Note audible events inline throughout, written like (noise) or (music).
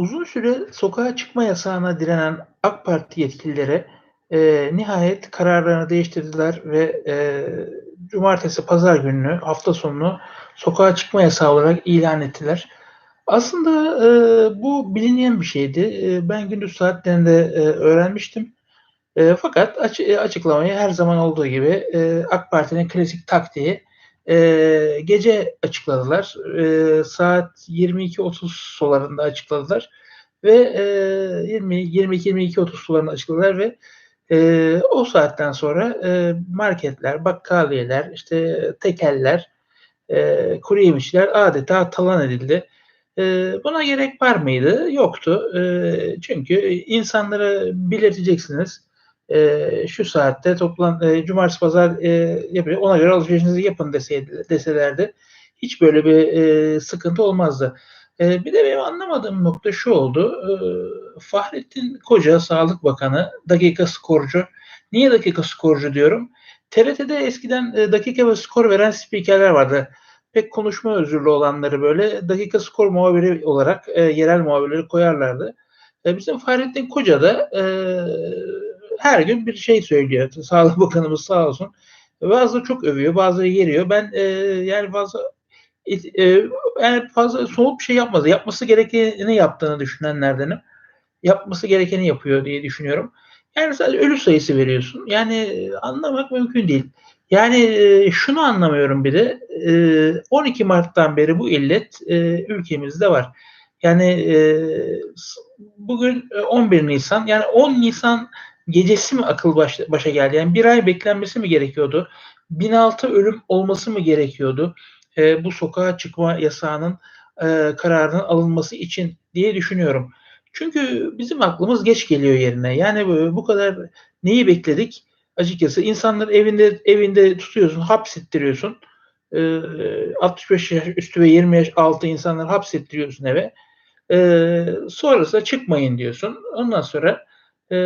Uzun süre sokağa çıkma yasağına direnen AK Parti yetkilileri eee, nihayet kararlarını değiştirdiler ve eee, cumartesi, pazar gününü, hafta sonunu sokağa çıkma yasağı olarak ilan ettiler. Aslında eee, bu bilinmeyen bir şeydi. Eee, ben gündüz saatlerinde eee, öğrenmiştim. Eee, fakat aç- e, açıklamayı her zaman olduğu gibi eee, AK Parti'nin klasik taktiği eee, gece açıkladılar. Eee, saat 22.30 sularında açıkladılar ve eee 20 22-22.30 sularında açıkladılar ve eee, o saatten sonra eee, marketler, bakkaliyeler, işte tekeller, eee, kuru yemişçiler adeta talan edildi. Eee, buna gerek var mıydı? Yoktu. Eee, çünkü insanlara belirteceksiniz. Eee, şu saatte toplan eee, cumartesi pazar eee, yapıyor. Ona göre alışverişinizi yapın deseydi, deselerdi hiç böyle bir eee, sıkıntı olmazdı. Eee, bir de benim anlamadığım nokta şu oldu. Eee, Fahrettin Koca Sağlık Bakanı dakika skorcu. Niye dakika skorcu diyorum? TRT'de eskiden e, dakika ve skor veren spikerler vardı. Pek konuşma özürlü olanları böyle dakika skor muhabiri olarak e, yerel muhabirleri koyarlardı. E, bizim Fahrettin Koca da e, her gün bir şey söylüyor. Sağlık Bakanımız sağ olsun. Bazıları çok övüyor, bazıları yeriyor. Ben e, yani fazla e, yani fazla soğuk bir şey yapmadı. Yapması gerekeni yaptığını düşünenlerdenim. Yapması gerekeni yapıyor diye düşünüyorum. Yani sadece ölü sayısı veriyorsun. Yani anlamak mümkün değil. Yani e, şunu anlamıyorum bir de e, 12 Mart'tan beri bu illet e, ülkemizde var. Yani e, bugün 11 Nisan yani 10 Nisan gecesi mi akıl baş, başa geldi? Yani bir ay beklenmesi mi gerekiyordu? 1006 ölüm olması mı gerekiyordu? E, bu sokağa çıkma yasağının e, kararının alınması için diye düşünüyorum. Çünkü bizim aklımız geç geliyor yerine. Yani bu, bu kadar neyi bekledik? Açıkçası insanlar evinde evinde tutuyorsun, hapsettiriyorsun. E, 65 yaş üstü ve 20 yaş altı insanlar hapsettiriyorsun eve. E, sonrasında çıkmayın diyorsun. Ondan sonra e,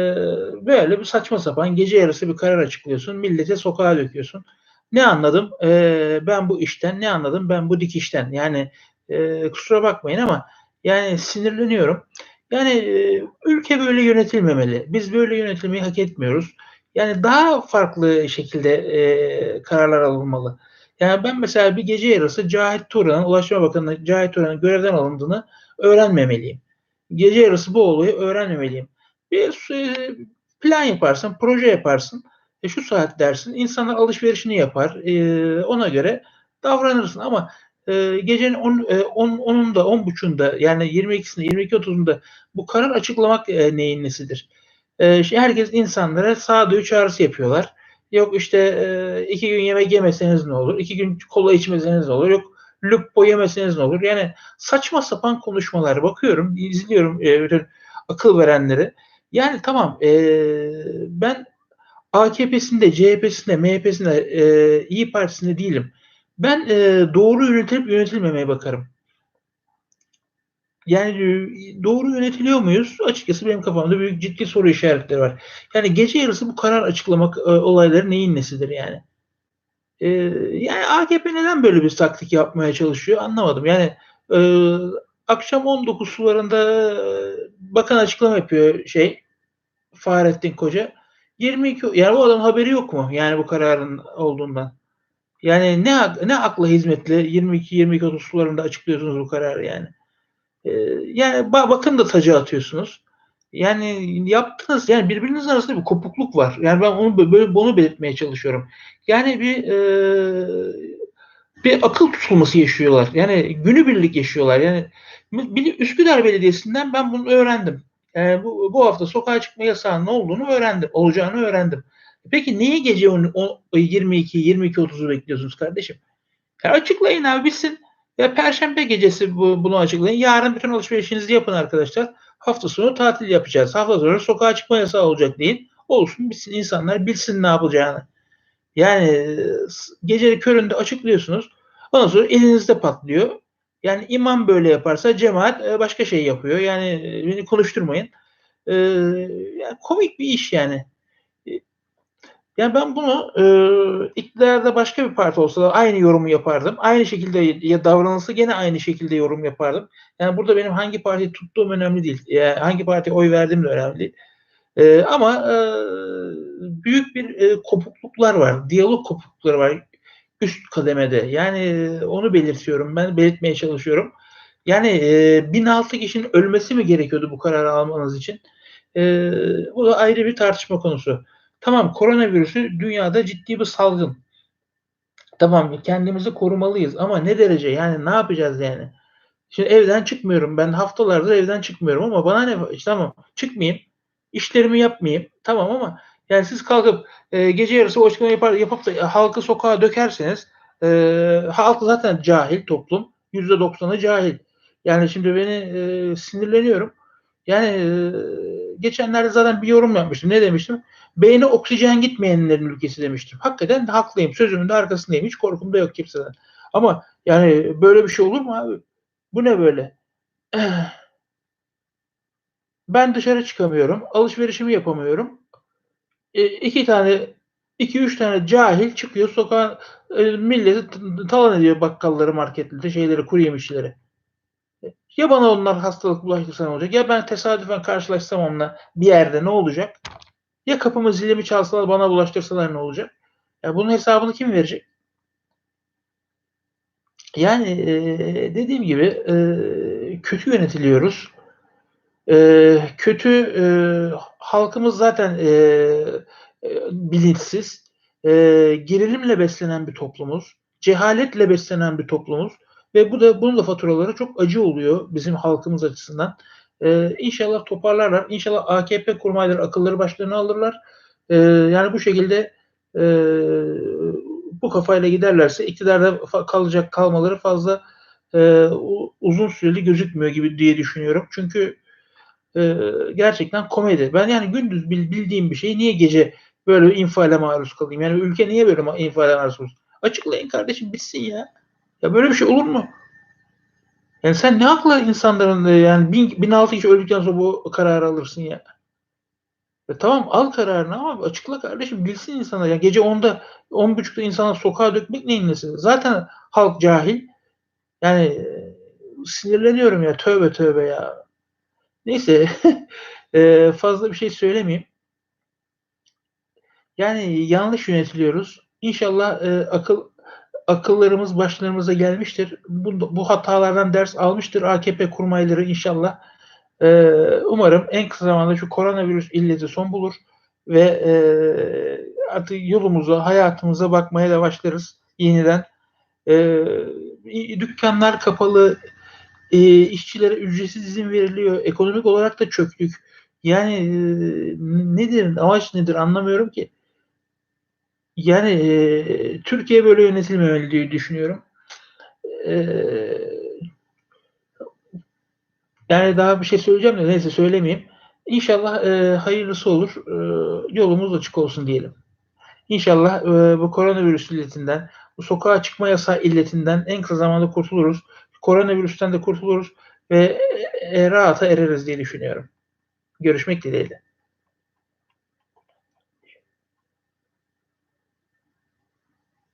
böyle bir saçma sapan gece yarısı bir karar açıklıyorsun. Millete sokağa döküyorsun. Ne anladım e, ben bu işten? Ne anladım ben bu dikişten? Yani e, kusura bakmayın ama yani sinirleniyorum. Yani e, ülke böyle yönetilmemeli. Biz böyle yönetilmeyi hak etmiyoruz. Yani daha farklı şekilde e, kararlar alınmalı. Yani ben mesela bir gece yarısı Cahit Turan'ın, Ulaştırma Bakanı Cahit Turan'ın görevden alındığını öğrenmemeliyim. Gece yarısı bu olayı öğrenmemeliyim. Bir e, plan yaparsın, proje yaparsın. E, şu saat dersin, insanlar alışverişini yapar. E, ona göre davranırsın ama e, gecenin 10, e, 10, 10'unda, 10.30'da yani 22'sinde, 22.30'unda bu karar açıklamak e, neyin nesidir? E, herkes insanlara sağduyu çağrısı yapıyorlar. Yok işte e, iki gün yemek yemeseniz ne olur? İki gün kola içmeseniz ne olur? Yok lupo yemeseniz ne olur? Yani saçma sapan konuşmalar bakıyorum, izliyorum e, akıl verenleri. Yani tamam e, ben AKP'sinde, CHP'sinde, MHP'sinde, e, İyi Partisi'nde değilim. Ben e, doğru yönetilip yönetilmemeye bakarım. Yani doğru yönetiliyor muyuz? Açıkçası benim kafamda büyük ciddi soru işaretleri var. Yani gece yarısı bu karar açıklamak e, olayları neyin nesidir yani? E, yani AKP neden böyle bir taktik yapmaya çalışıyor anlamadım. Yani e, akşam 19 sularında e, bakan açıklama yapıyor şey Fahrettin Koca. 22 yani bu adamın haberi yok mu? Yani bu kararın olduğundan. Yani ne ne akla hizmetle 22 22 30 sularında açıklıyorsunuz bu kararı yani. Ee, yani bakın da tacı atıyorsunuz. Yani yaptınız yani birbirinizin arasında bir kopukluk var. Yani ben onu böyle bunu belirtmeye çalışıyorum. Yani bir e, bir akıl tutulması yaşıyorlar. Yani günübirlik yaşıyorlar. Yani Üsküdar Belediyesi'nden ben bunu öğrendim. Yani bu, bu hafta sokağa çıkma yasağının olduğunu öğrendim. Olacağını öğrendim. Peki niye gece 22 22 30'u bekliyorsunuz kardeşim? Ya açıklayın abi bitsin. Ya perşembe gecesi bu, bunu açıklayın. Yarın bütün alışverişinizi yapın arkadaşlar. Hafta sonu tatil yapacağız. Hafta sonu sokağa çıkma yasağı olacak deyin. Olsun bitsin insanlar bilsin ne yapacağını. Yani gece köründe açıklıyorsunuz. Ondan sonra elinizde patlıyor. Yani imam böyle yaparsa cemaat başka şey yapıyor. Yani beni konuşturmayın. Ee, yani komik bir iş yani. Yani ben bunu e, iktidarda başka bir parti olsa da aynı yorumu yapardım. Aynı şekilde ya davranılsa gene aynı şekilde yorum yapardım. Yani burada benim hangi partiyi tuttuğum önemli değil. Yani hangi partiye oy verdiğim de önemli değil. E, ama e, büyük bir e, kopukluklar var. Diyalog kopuklukları var üst kademede. Yani onu belirtiyorum ben, belirtmeye çalışıyorum. Yani e, 1006 kişinin ölmesi mi gerekiyordu bu kararı almanız için? E, bu da ayrı bir tartışma konusu. Tamam koronavirüsü dünyada ciddi bir salgın. Tamam kendimizi korumalıyız ama ne derece yani ne yapacağız yani? Şimdi evden çıkmıyorum. Ben haftalardır evden çıkmıyorum ama bana ne işte tamam çıkmayayım. işlerimi yapmayayım. Tamam ama yani siz kalkıp e, gece yarısı o açıklamayı yapar, yapıp da e, halkı sokağa dökerseniz e, halk zaten cahil toplum. Yüzde doksanı cahil. Yani şimdi beni e, sinirleniyorum. Yani e, geçenlerde zaten bir yorum yapmıştım. Ne demiştim? Beyne oksijen gitmeyenlerin ülkesi demiştim. Hakikaten de haklıyım. Sözümün de arkasındayım. Hiç korkum da yok kimseden. Ama yani böyle bir şey olur mu abi? Bu ne böyle? (clears throat) Ben dışarı çıkamıyorum. Alışverişimi yapamıyorum. E, iki tane iki üç tane cahil çıkıyor sokağa e, milleti talan ediyor bakkalları, marketleri, şeyleri, kuru yemişçileri. Ya bana onlar hastalık bulaştırsa ne olacak? Ya ben tesadüfen karşılaşsam onunla bir yerde ne olacak? Ya kapımı zilimi çalsalar bana bulaştırsalar ne olacak? Ya bunun hesabını kim verecek? Yani e, dediğim gibi e, kötü yönetiliyoruz. E, kötü e, halkımız zaten e, e, bilinçsiz. E, gerilimle beslenen bir toplumuz. Cehaletle beslenen bir toplumuz. Ve bu da bunun da faturaları çok acı oluyor bizim halkımız açısından. Ee, inşallah toparlarlar. İnşallah AKP kurmayları akılları başlarına alırlar. Ee, yani bu şekilde e, bu kafayla giderlerse iktidarda kalacak kalmaları fazla e, uzun süreli gözükmüyor gibi diye düşünüyorum. Çünkü e, gerçekten komedi. Ben yani gündüz bildiğim bir şeyi niye gece böyle infiale maruz kalayım? Yani ülke niye böyle infiale maruz kalıyor? Açıklayın kardeşim bitsin ya. Ya böyle bir şey olur mu? Yani sen ne akla insanların yani bin, 1006 kişi öldükten sonra bu kararı alırsın ya. E tamam al kararını ama açıkla kardeşim bilsin insanlar. Yani gece 10'da 10.30'da insanlar sokağa dökmek neyin nesi? Zaten halk cahil. Yani e, sinirleniyorum ya tövbe tövbe ya. Neyse (laughs) e, fazla bir şey söylemeyeyim. Yani yanlış yönetiliyoruz. İnşallah e, akıl akıllarımız başlarımıza gelmiştir. Bu, bu hatalardan ders almıştır AKP kurmayları inşallah. Ee, umarım en kısa zamanda şu koronavirüs illeti son bulur ve e, artık yolumuza, hayatımıza bakmaya da başlarız yeniden. E, dükkanlar kapalı, e, işçilere ücretsiz izin veriliyor. Ekonomik olarak da çöktük. Yani e, nedir, amaç nedir anlamıyorum ki. Yani e, Türkiye böyle yönetilmemeli diye düşünüyorum. E, yani daha bir şey söyleyeceğim de neyse söylemeyeyim. İnşallah e, hayırlısı olur. E, yolumuz açık olsun diyelim. İnşallah e, bu koronavirüs illetinden, bu sokağa çıkma yasağı illetinden en kısa zamanda kurtuluruz. Koronavirüsten de kurtuluruz ve e, rahata ereriz diye düşünüyorum. Görüşmek dileğiyle.